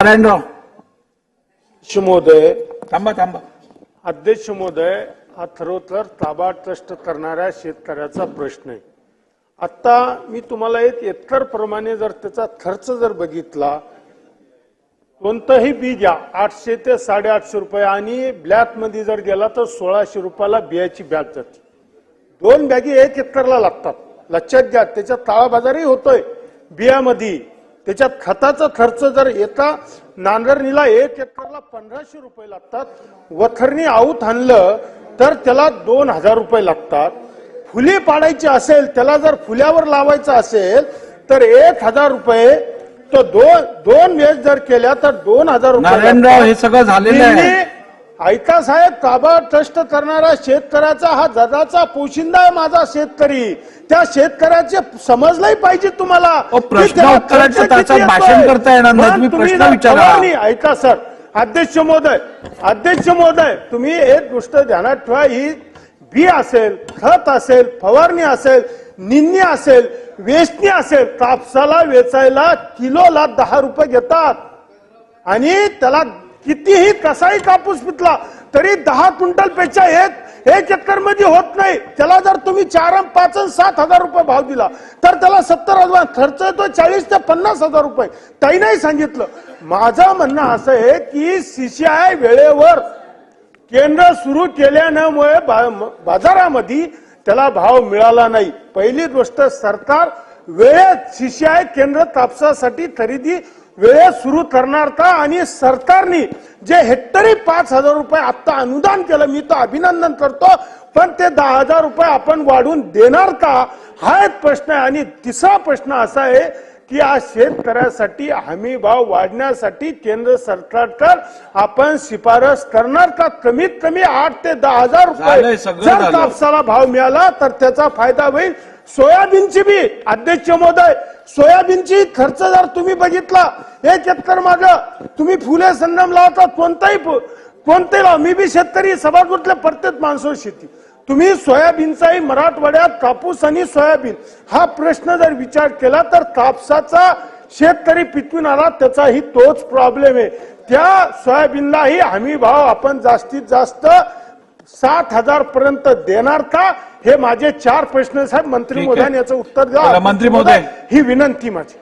नारायणराव महोदय थांबा थांबा अध्यक्ष महोदय हा खरोखर ताबा ट्रस्ट करणाऱ्या शेतकऱ्याचा प्रश्न आहे आता मी तुम्हाला एक एकर प्रमाणे जर त्याचा खर्च जर बघितला कोणतंही बी घ्या आठशे ते साडेआठशे रुपये आणि ब्लॅकमध्ये जर गेला तर सोळाशे रुपयाला बियाची बॅग जाते दोन बॅगी एक एकरला लागतात लक्षात घ्या त्याच्यात काळाबाजारही होतोय बियामध्ये त्याच्यात खताचा खर्च जर एका नांगरणीला एक एकरला पंधराशे रुपये लागतात वथरणी आऊत आणलं तर त्याला दोन हजार रुपये लागतात फुले पाडायची असेल त्याला जर फुल्यावर लावायचं असेल तर एक हजार रुपये तो दोन दोन वेळेस जर केल्या तर दोन हजार रुपये नारायणराव. हे सगळं झालेलं आहे ऐका साहेब ताबा ट्रस्ट करणारा शेतकऱ्याचा हा जगाचा पोशिंदा आहे माझा शेतकरी त्या शेतकऱ्याचे समजलंही पाहिजे तुम्हाला. भाषण करता येणार नाही. ऐका सर अध्यक्ष महोदय अध्यक्ष महोदय तुम्ही एक गोष्ट ध्यानात ठेवा ही बी असेल खत असेल फवारणी असेल निन्नी असेल वेचणी असेल कापसाला वेचायला किलोला दहा रुपये घेतात आणि त्याला कितीही कसाही कापूस पितला तरी दहा क्विंटलपेक्षा एक एक एकरमध्ये होत नाही. त्याला जर तुम्ही चार पाच सात हजार रुपये भाव दिला तर त्याला सत्तर हजार खर्च येतो चाळीस ते पन्नास हजार रुपये. ताई नाही सांगितलं. माझं म्हणणं असं आहे की सीसीआय वेळेवर केंद्र सुरू केल्यामुळे बा- बाजारामध्ये त्याला भाव मिळाला नाही. पहिली गोष्ट सरकार वेळेत सीसीआय केंद्र कापसासाठी खरेदी वेळेत सुरू करणार का आणि सरकारने जे हेक्टरी पाच हजार रुपये आत्ता अनुदान केलं मी तो अभिनंदन करतो पण ते दहा हजार रुपये आपण वाढवून देणार का? हा एक प्रश्न आहे आणि तिसरा प्रश्न असा आहे की आज शेतकऱ्यासाठी हमी भाव वाढण्यासाठी केंद्र सरकारकडे आपण शिफारस करणार का? कमीत कमी आठ ते दहा हजार रुपये. जर. कापसाला भाव मिळाला तर त्याचा फायदा होईल. सोयाबीनची बी अध्यक्ष महोदय सोयाबीनची खर्च जर तुम्ही बघितला एक एकर माग तुम्ही फुले संगम लावता कोणताही फु- कोणते लाव मी बी शेतकरी सभागृहातल्या प्रत्येक माणसं शेती. तुम्ही सोयाबीनचाही मराठवाड्यात कापूस आणि सोयाबीन हा प्रश्न जर विचार केला तर कापसाचा शेतकरी पिकवून आला त्याचाही तोच प्रॉब्लेम आहे त्या सोयाबीनलाही हमी भाव आपण जास्तीत जास्त सात हजार पर्यंत देणार का हे माझे चार प्रश्न साहेब मंत्री. महोदयांनी याचं उत्तर द्या मंत्री महोदय. ही विनंती माझी